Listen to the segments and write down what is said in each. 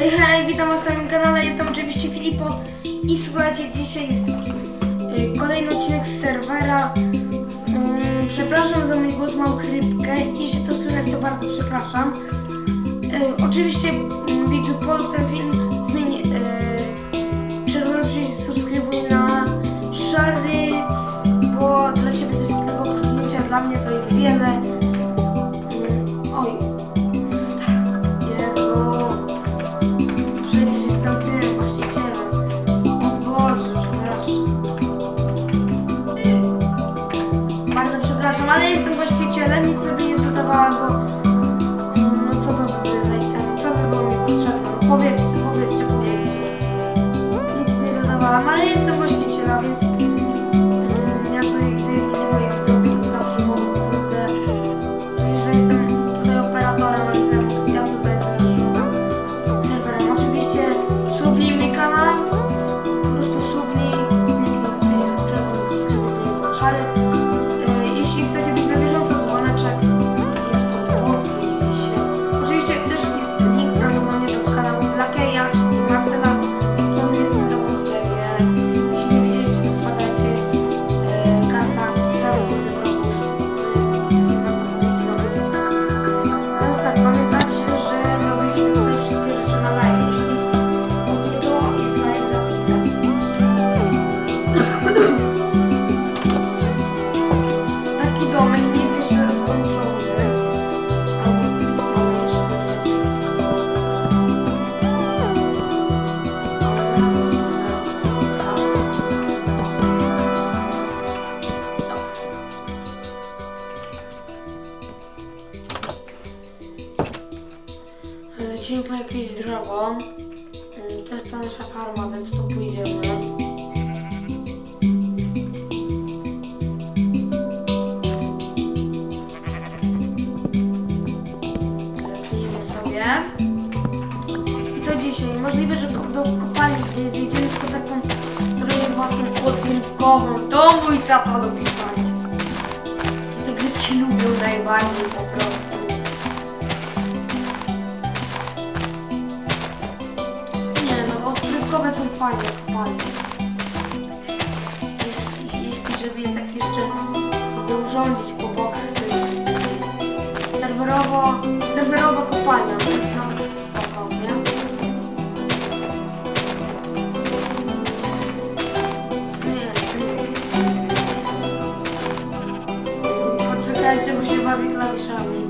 Hej, hej, witam na moim kanale, jestem oczywiście Filipo i słuchajcie, dzisiaj jest y, kolejny odcinek z serwera. Mm, przepraszam za mój głos, mam chrypkę, jeśli to słychać, to bardzo przepraszam. Y, oczywiście, widzu, pod ten film zmień y, czerwony przycisk subskrybuj na szary, bo dla ciebie to jest tylko kliknięcie, a dla mnie to jest wiele. powiedz I co dzisiaj? Możliwe, że do kopalni gdzieś zjedziemy tylko taką zrobimy własną odkrywkową. To mój tata lubi spać. Co te gryzki lubią najbardziej po prostu. Nie no, odkrywkowe są fajne kopalnie. Jeśli, jeśli żeby je tak jeszcze urządzić serwerowo, serwerowa kopalnia, jest nawet spoko, nie? Nie. Poczekajcie, bo się bawię klawiszami.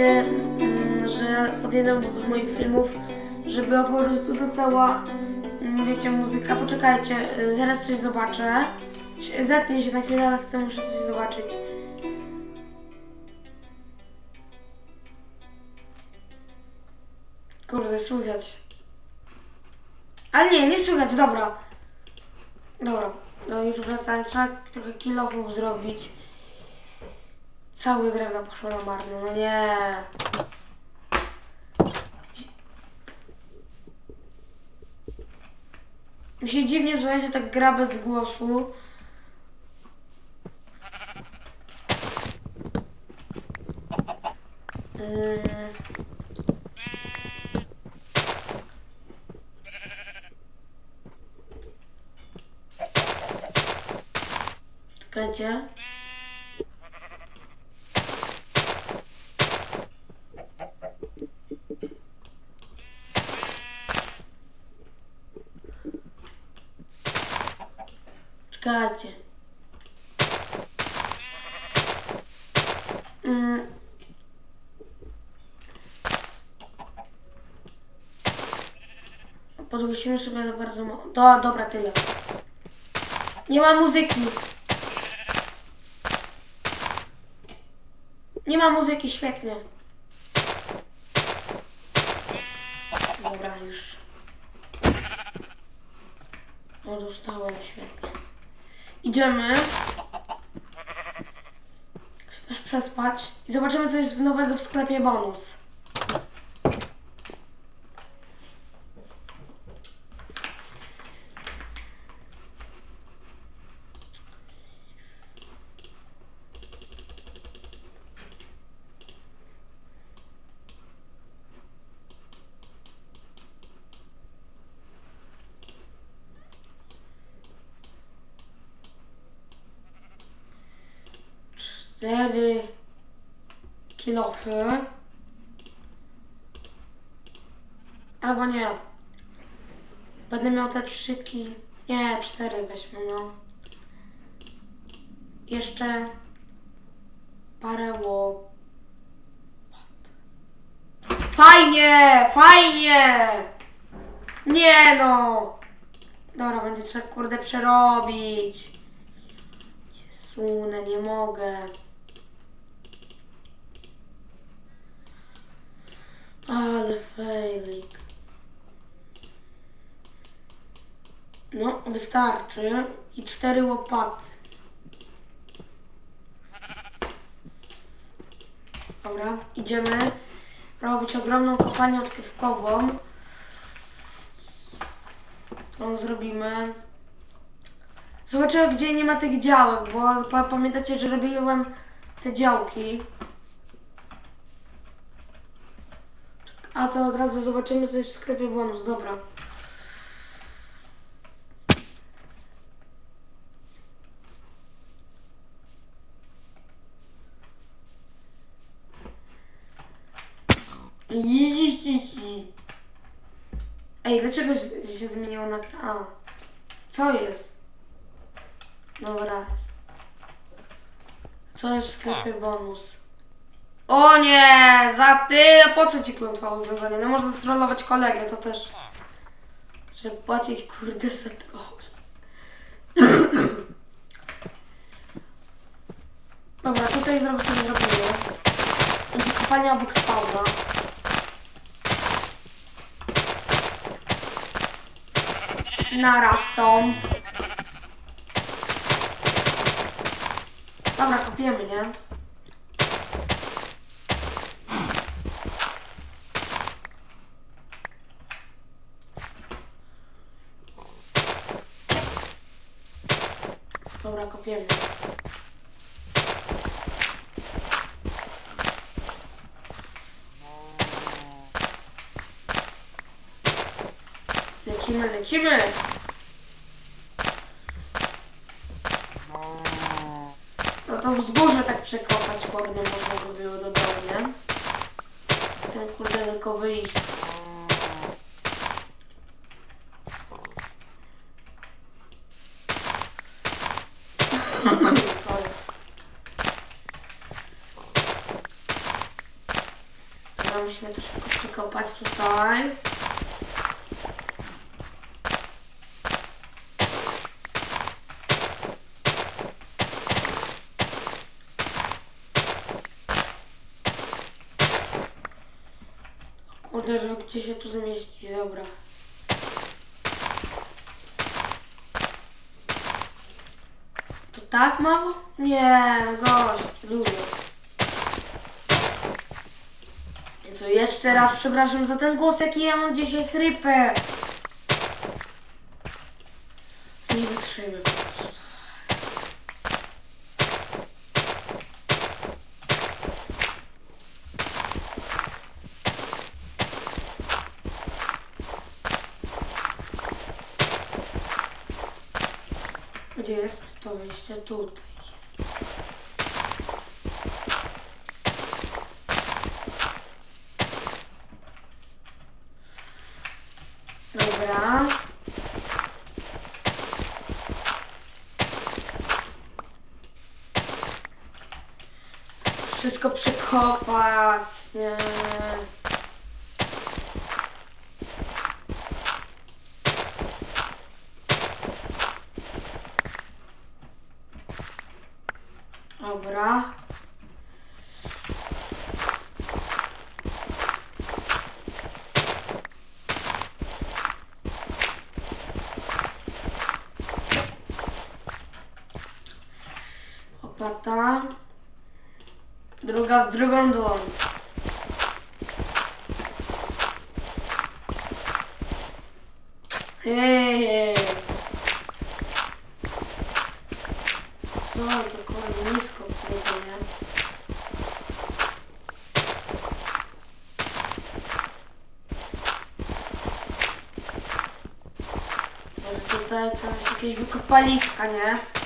Narzekaliście, mm, że pod jednym z moich filmów, że była po prostu to cała, mm, wiecie, muzyka. Poczekajcie, y, zaraz coś zobaczę. Zetnę się na chwilę, ale chcę, muszę coś zobaczyć. Kurde, słychać. Ale nie, nie słychać, dobra. Dobra, no już wracałem. Trzeba trochę kilofów zrobić. Całe drewno poszło na marne, no nie. Mi się dziwnie słuchajcie, tak gra bez głosu. Mm. Czekajcie. Czekajcie. Mm. Sobie ale bardzo mało. Do, dobra, tyle. Nie ma muzyki. Nie ma muzyki, świetnie. Dobra, już. O, dostałem, świetnie. Idziemy. Chcesz przespać i zobaczymy, co jest nowego w sklepie bonus. Cztery kilofy. Albo nie. Będę miał te trzy ki... Nie, cztery weźmy, no. Jeszcze parę łopat. Fajnie! Fajnie! Nie no! Dobra, będzie trzeba kurde przerobić. Sunę, nie mogę. Ale failik. No, wystarczy. I cztery łopaty. Dobra, idziemy robić ogromną kopalnię odkrywkową. Którą zrobimy. Zobaczymy, gdzie nie ma tych działek, bo pa- pamiętacie, że robiłem te działki. A co od razu zobaczymy, co jest w sklepie bonus. Dobra. Ej, dlaczego się się zmieniło na... A, co jest? Dobra. Co jest w sklepie bonus? O nie! Za ty! Po co ci klątwa uwiązania? No można strollować kolegę, to też. Żeby płacić kurde za troll. Dobra, tutaj zrobię sobie zrobimy. Będzie kopalnia obok spawna. Naraz stąd. Dobra, kopiemy, nie? Dobra, kopiemy. Lecimy, lecimy! No to wzgórze tak przekopać kurde można by było do domu, nie? Ten kurde tylko wyjść. Co jest? Dobra, musimy przekopać tutaj. Kurde, że gdzie się tu zmieścić, dobra. To tak mało? Nie, no gość, ludzie. Co, jeszcze raz przepraszam za ten głos, jaki ja mam dzisiaj chrypę. Nie wytrzymy po prostu. Gdzie jest to wyjście? Tutaj jest. Dobra. Wszystko przekopać. Nie. Dobra. Opata. Druga w drugą dłoń. Hej. Co to kurde nisko pójdzie, nie? Może tutaj coś, jakieś wykopaliska, nie?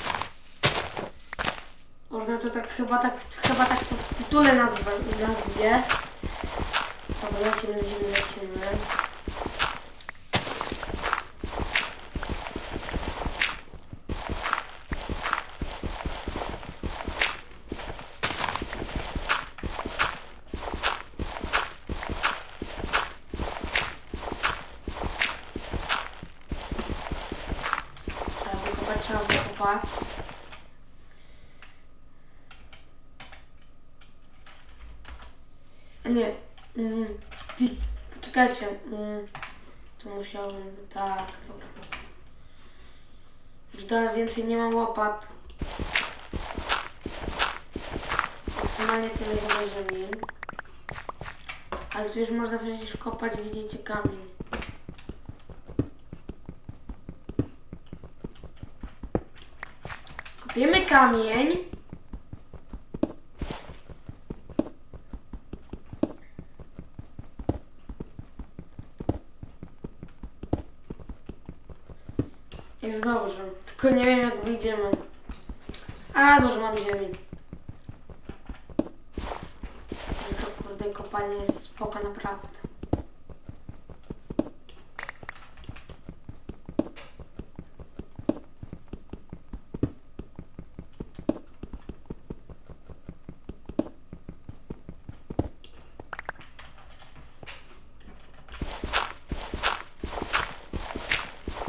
Chyba tak chyba tak to w tytule nazwę, nazwie. Dobra, lecimy, lecimy, lecimy. Trzeba wykopać, trzeba wykopać. Nie. Mm, ty, poczekajcie. Mm, to musiałem. Tak, dobra. Już dalej więcej nie mam łopat. Maksymalnie tyle ile ziemi. Ale tu już można przecież kopać, widzicie, kamień. Kopiemy kamień. Jest dobrze. Tylko nie wiem jak wyjdziemy. A, dobrze mam ziemi. No to kurde kopanie jest spoko naprawdę.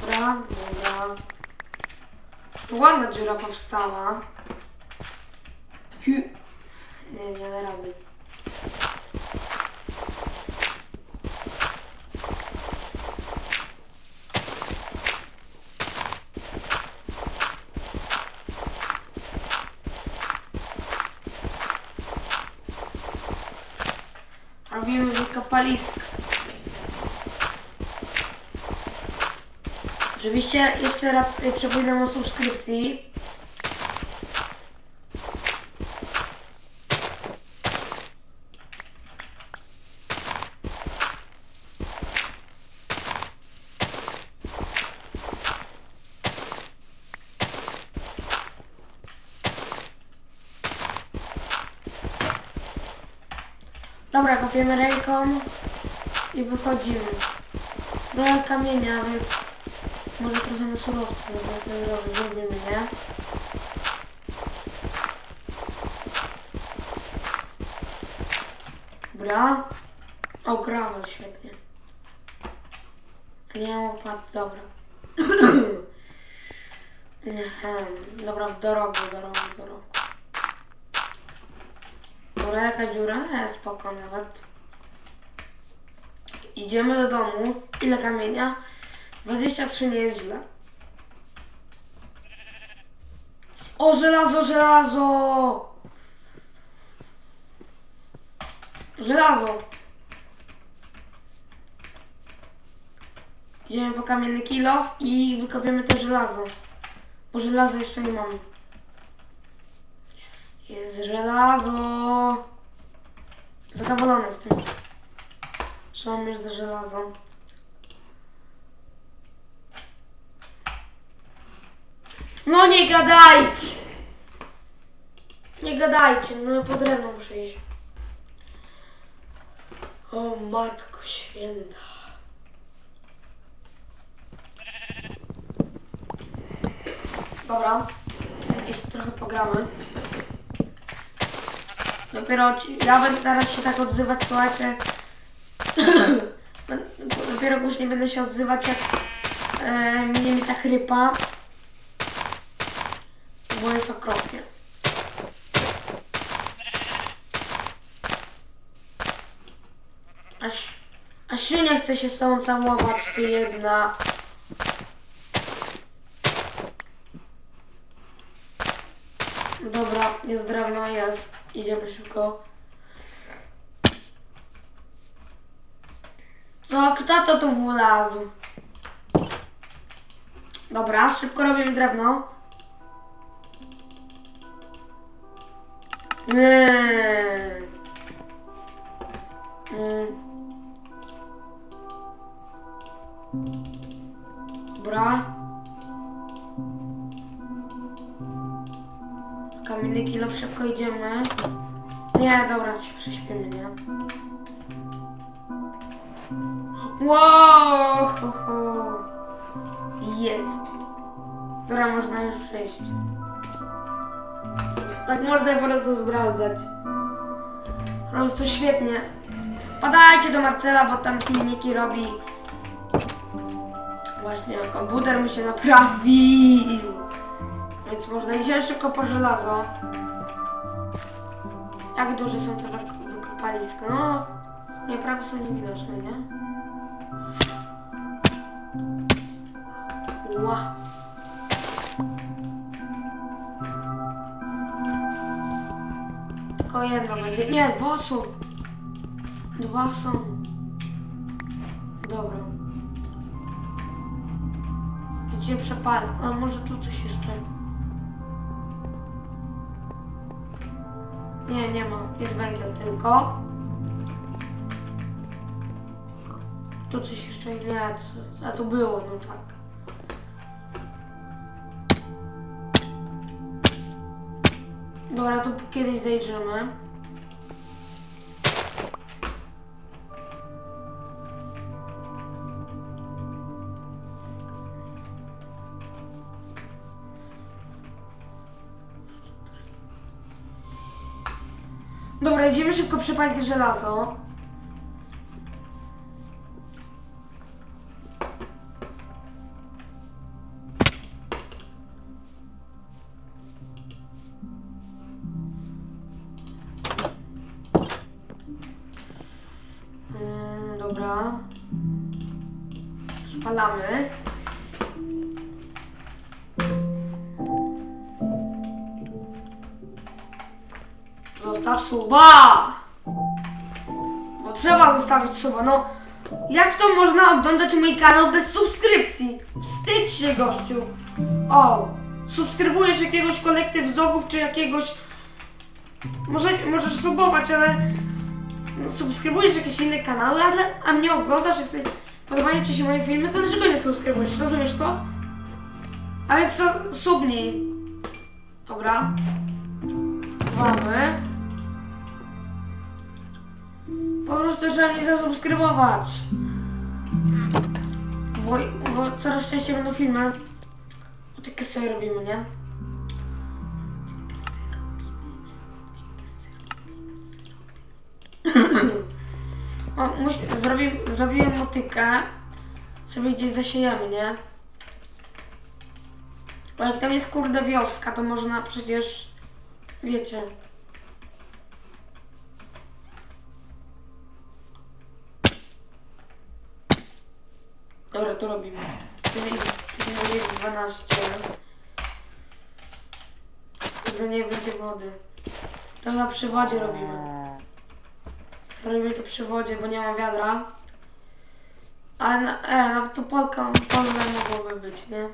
Dobra, dobra. Dziura powstała. Nie, nie da rady. Robimy wykopalisk. Oczywiście jeszcze raz y, przypominam o subskrypcji. Dobra, kopiemy ręką i wychodzimy. Trochę kamienia, więc może trochę na surowce zrobimy, zrobimy, nie? Dobra. O, gravel, świetnie. Nie mam łopaty, dobra. Ehem, Dobra, w dorogu, dorogu, dorogu. Dobra, jaka dziura? E, spoko nawet. Idziemy do domu. Ile kamienia? 23 nie jest źle. O, żelazo, żelazo! Żelazo! Idziemy po kamienny kilof i wykopiemy to żelazo. Bo żelaza jeszcze nie mamy. Jest, jest żelazo! Zadowolony tym. Że już za żelazo. No nie gadajcie! Nie gadajcie, no pod ręką muszę iść. O Matko Święta. Dobra, jeszcze trochę pogramy. Dopiero ci, ja będę teraz się tak odzywać, słuchajcie. Dopiero później będę się odzywać, jak e, mnie ta chrypa. Bo jest okropnie. Aż, aż nie chce się z tobą całować, ty jedna. Dobra, jest drewno, jest. Idziemy szybko. Co? Kto to tu wlazł? Dobra, szybko robimy drewno. Nie. Mm. Dobra. Kamienny kilo, szybko idziemy. Nie, dobra, się prześpimy, nie? Wow! Jest. Dobra, można już przejść. Tak można po prostu sprawdzać. Po prostu świetnie. Padajcie do Marcela, bo tam filmiki robi. Właśnie, komputer mi się naprawił. Więc można iść szybko po żelazo. Jak duże są te wykopaliska? No, nie, prawie są niewidoczne, nie? Ła. Tylko jedno będzie. Nie, dwa są. Dwa są. Dobra. Gdzie przepalę? A może tu coś jeszcze? Nie, nie ma. Jest węgiel tylko. Tu coś jeszcze nie, a tu było, no tak. Dobra, to kiedyś zejdziemy. Dobra, idziemy szybko przepalić żelazo. Suba! Bo trzeba zostawić suba, no. Jak to można oglądać mój kanał bez subskrypcji? Wstydź się, gościu. O, subskrybujesz jakiegoś kolektyw zogów czy jakiegoś... Może, możesz subować, ale... No, subskrybujesz jakieś inne kanały, ale, a mnie oglądasz, jesteś... Podobają ci się moje filmy, to dlaczego nie subskrybujesz? Rozumiesz to? A więc subnij. Dobra. Mamy. Po prostu trzeba mnie zasubskrybować. Bo, bo coraz częściej będą filmy. O takie sobie robimy, nie? O, musi, zrobi, zrobiłem motykę. Sobie gdzieś zasiejemy, nie? Bo jak tam jest kurde wioska, to można przecież... Wiecie... Dobra, to robimy. Tutaj jest 12. Kurde, nie będzie wody. To na przywodzie robimy. To robimy to przy wodzie, bo nie ma wiadra. Ale na, e, na to polka, polne mogłoby być, nie?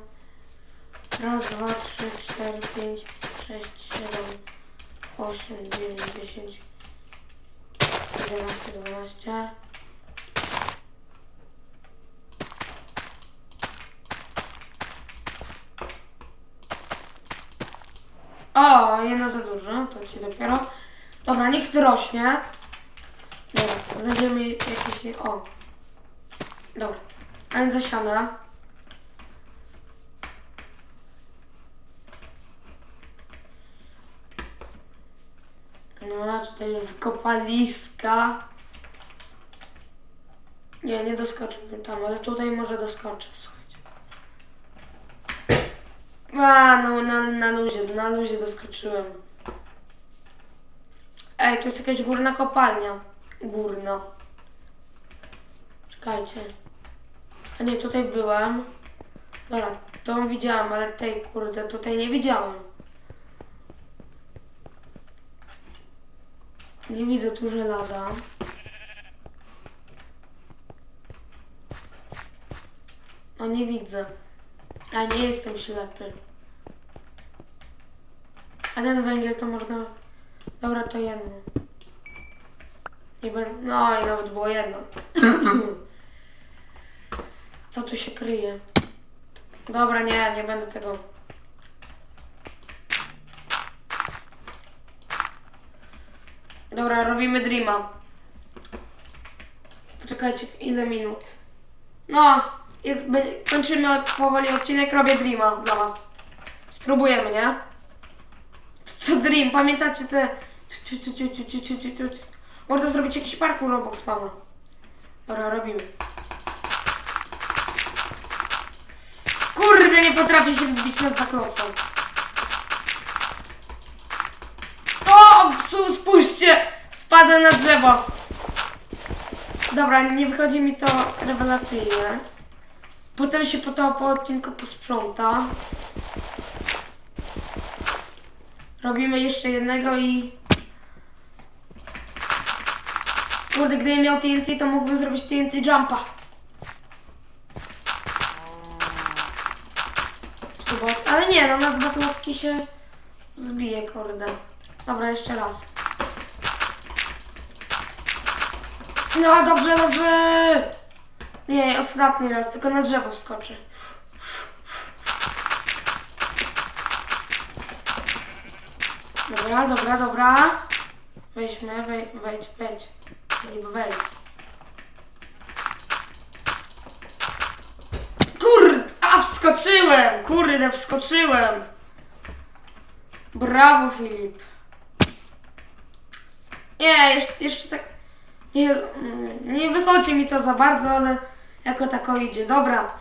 Raz, dwa, trzy, cztery, pięć, sześć, siedem, osiem, dziewięć, dziesięć, jedenaście, dwanaście. O, jedna za dużo, to ci dopiero. Dobra, nikt rośnie. Dobra, znajdziemy jakieś... O. Dobra. A więc zasiana. No, tutaj wykopaliska. Nie, nie doskoczyłbym tam, ale tutaj może doskoczę. A, no na, na luzie, na luzie doskoczyłem. Ej, tu jest jakaś górna kopalnia. Górna. Czekajcie. A nie, tutaj byłem. Dobra, tą widziałam, ale tej kurde tutaj nie widziałem. Nie widzę tu żelaza. No nie widzę. A nie jestem ślepy. A ten węgiel to można... Dobra, to jedno. Nie będę... No i nawet było jedno. Co tu się kryje? Dobra, nie, nie będę tego... Dobra, robimy Dreama. Poczekajcie, ile minut? No, jest, kończymy powoli odcinek, robię Dreama dla was. Spróbujemy, nie? Co Dream, pamiętacie te... Można zrobić jakiś parkour obok spama. Dobra, robimy. Kurde, nie potrafię się wzbić na dwa kloca. O, psu, spójrzcie! Wpadłem na drzewo. Dobra, nie wychodzi mi to rewelacyjnie. Potem się po to po odcinku posprząta. Robimy jeszcze jednego i... Kurde, gdybym miał TNT, to mógłbym zrobić TNT jumpa. Spróbować. Ale nie, no na dwa klocki się zbije, kurde. Dobra, jeszcze raz. No, dobrze, dobrze. Nie, ostatni raz, tylko na drzewo wskoczy. Dobra, dobra, dobra. Wejdźmy, wej, wejdź, wejdź. Niby wejdź. Kurde, a wskoczyłem! Kurde, wskoczyłem! Brawo, Filip. Nie, jeszcze, jeszcze tak... Nie, nie wychodzi mi to za bardzo, ale jako tako idzie. Dobra.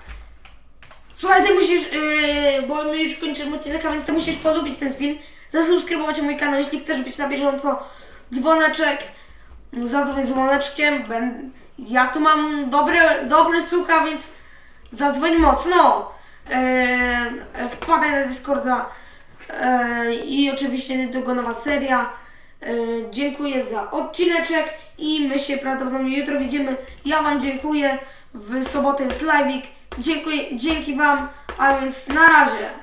Słuchaj, ty musisz, yy, bo my już kończymy odcinek, a więc ty musisz polubić ten film, zasubskrybować mój kanał, jeśli chcesz być na bieżąco. Dzwoneczek, zadzwoń dzwoneczkiem. Ben, ja tu mam dobry, dobry słucha, więc zadzwoń mocno. Yy, wpadaj na Discorda yy, i oczywiście niedługo nowa seria. Yy, dziękuję za odcineczek i my się prawdopodobnie jutro widzimy. Ja Wam dziękuję. W sobotę jest live'ik. Dziękuję, dzięki Wam, a więc na razie.